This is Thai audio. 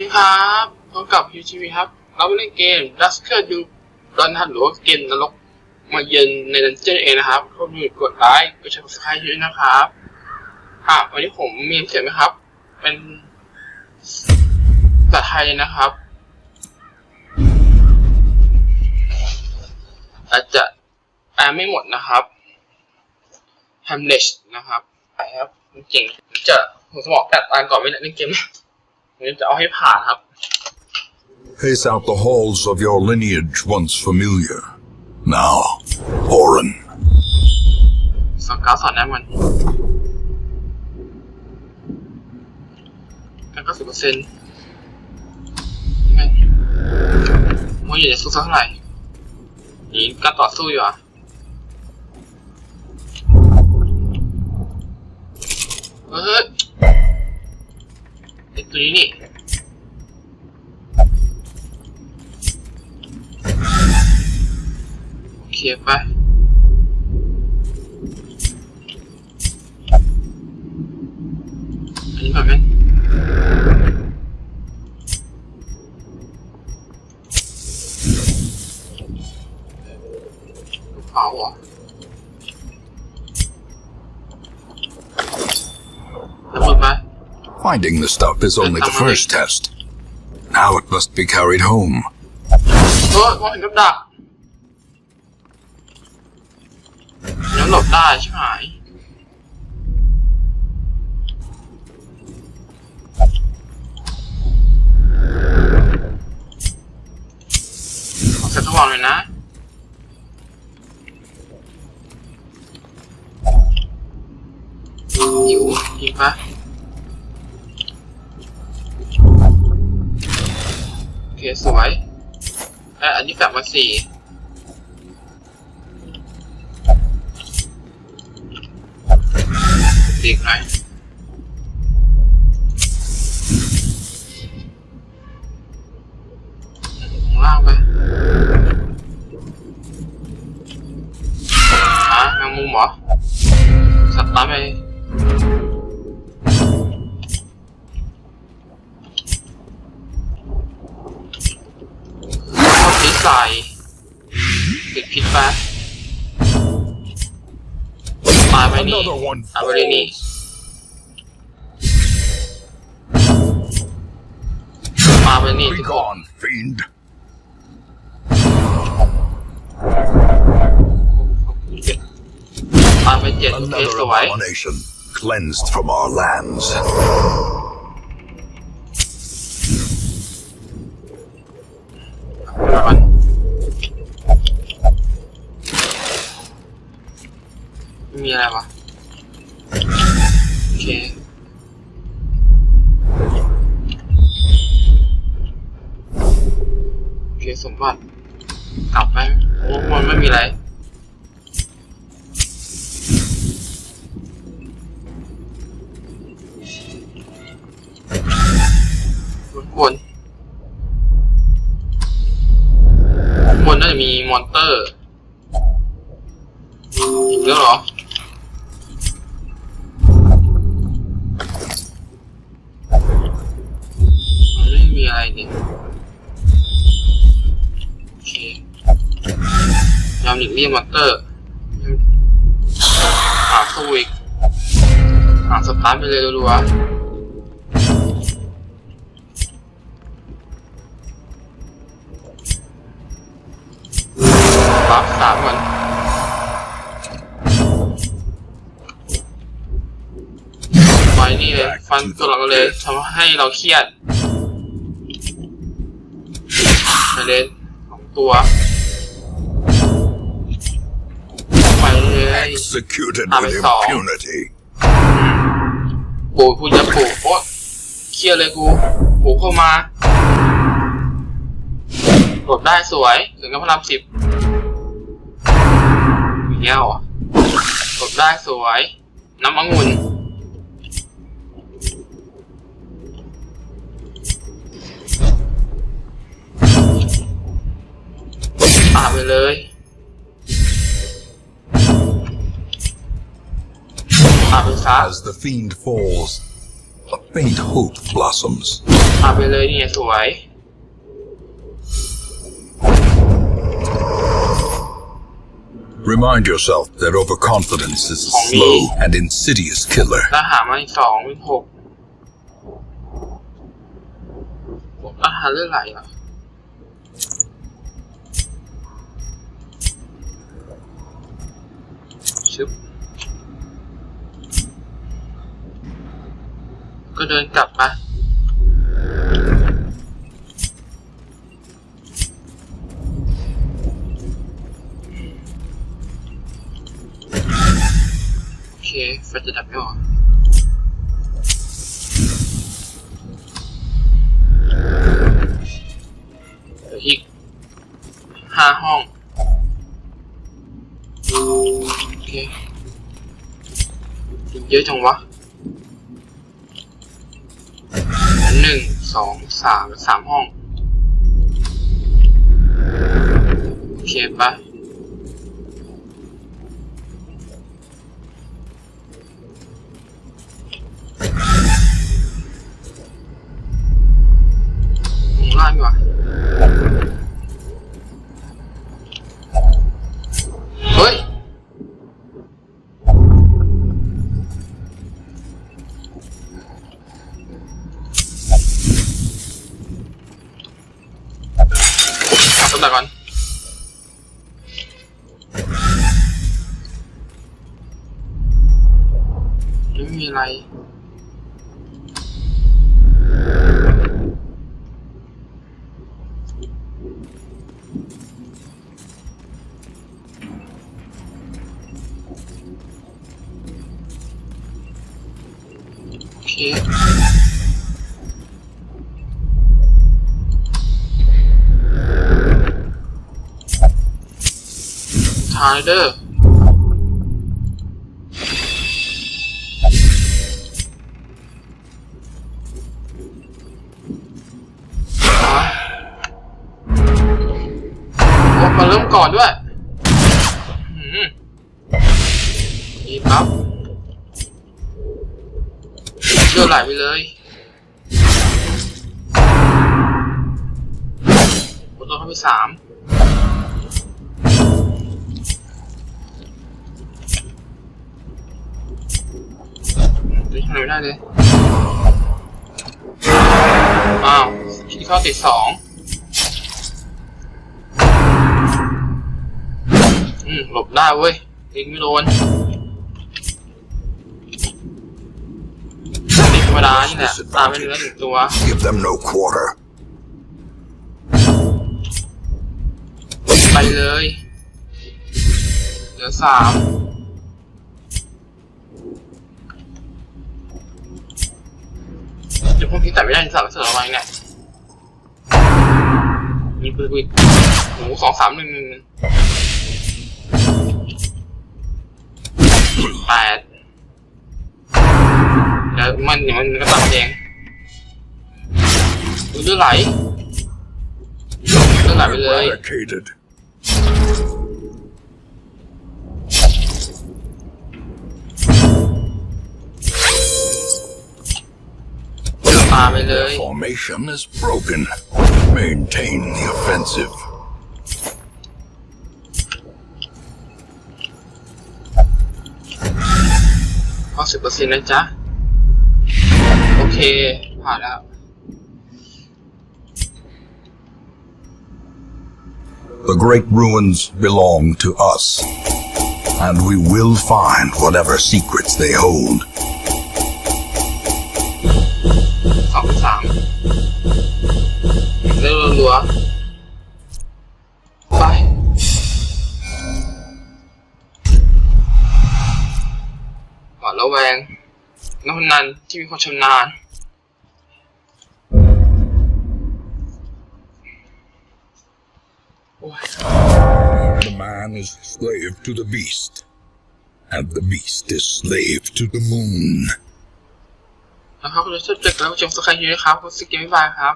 สวัสดีครับพบกับ UTV ครับ เราไปเล่นเกม Dusker Do ดอนทันหรือว่าเกมนรกมาเยือนในดันเจี้ยนเองนะครับก็มีกดไลค์กดแชร์กด subscribe ด้วยนะครับอะวันนี้ผมมีเสียงไหมครับ เป็นภาษาไทยนะครับ อาจจะแปลไม่หมดนะครับ Hamlet นะครับไปครับเก่งจะผมสมองแตกตานก่อนไม่ได้เล่นเกม ผมจะเอาให้ผ่านครับ Pace out the halls of your lineage once familiar. Now, Orin, สกาวสอนได้มันกันก็สิบเปอร์เซ็นต์ยังไงว่าอยู่ในสู้สักเท่าไหร่นี่การต่อสู้อยู่อะเฮ้ย ไอนี่โอเคไปะ finding the stuff is only the first test. Now it must be carried home. เออมองเห็นกับดักแล้วหล เซ็ตทวารเลยนะหิวยิงปะโอเคสวยอ่ออันนี้กลับมาสี่ดีไหม ใส่ติดพิษไปตายไปนี่ Another one ตายไปเลยนี่ มาไปนี่ Be ที่ผม gone, fiend. ตายไปเจ็ดโอเค Another สวย abomination cleansed from our lands. มีอะไรวะ โอเคโอเคสมบัติกลับไปโอ้มันไม่มีอะไรบกวนบนน่าจะมีมอนเตอร์อีกแล้วเหรอ ยอมหลีกเลี่ยงมอนเตอร์อ่าสู้อีกอ่าสตาร์ทไปเลยรัวๆปับสามก่อนไว้นี่เลย ฟันตัวเราเลยทำให้เราเครียดไปเลยสองตัว ไปเลย Executed Ah, with mais ça- impunity. ปูพูดเยอะปูโอ๊ยเครียดเลยกูปูเข้ามาหลบได้สวยถึงกับพระรามสิบอย่างเงี้ยเหรอหลบได้สวย น้ำองุ่นอ่าไปเลย อ่าไปซะ As the fiend falls, a faint hope blossoms. พาไปเลยนี่ไงสวย Remind yourself that overconfidence is a For me. slow and insidious killer. แล้วหามาอีกสองเป็นหกอาหารเรื่องอะไรอ่ะ เดินกลับไปโอเคไฟจะดับไม่ออกเหลืออีกห้าห้องโอเคเยอะจังวะ หนึ่งสองสามสามห้อง โอเคปะมึงไล่ดีกว่า เฮ้ย กลับตำแหน่งก่อน ไม่มีอะไร โอเค ทายเดอร์ว่ามาเริ่มก่อนด้วยอื้อหือดีครับเลือดไหลไปเลยผมต้องเข้าไปสาม ดูทำอะไรไม่ได้เลย อ้าวที่เข้าติดสองอืม หลบได้เว้ยยิงไม่โดนติดธรรมดานี่แหละตามไปเนื้อหนึ่งตัว Give them no quarter. ไปเลย เหลือสาม เดี๋ยวพวกพี่แต่ไม่ได้ที่สั่งเสริมอะไรเนี่ยมีปืนอีกหมูสองสามหนึ่งหนึ่งแปดเดี๋ยวมันเดี๋ยวมันก็ตัดเองดูเลือดไหลเลือดไหลไปเลย าไปเลย Formation is broken. Maintain the offensive. พอสิบเปอร์เซ็นต์นะจ๊ะ โอเค ผ่านแล้ว The great ruins belong to us, and we will find whatever secrets they hold. ที่มีความชำนาญโอ้ย The man is slave to the beast, and the beast is slave to the moon. นะครับเราชอบเจอกันแล้วชมสกายยูนะครับสกิมบายครับ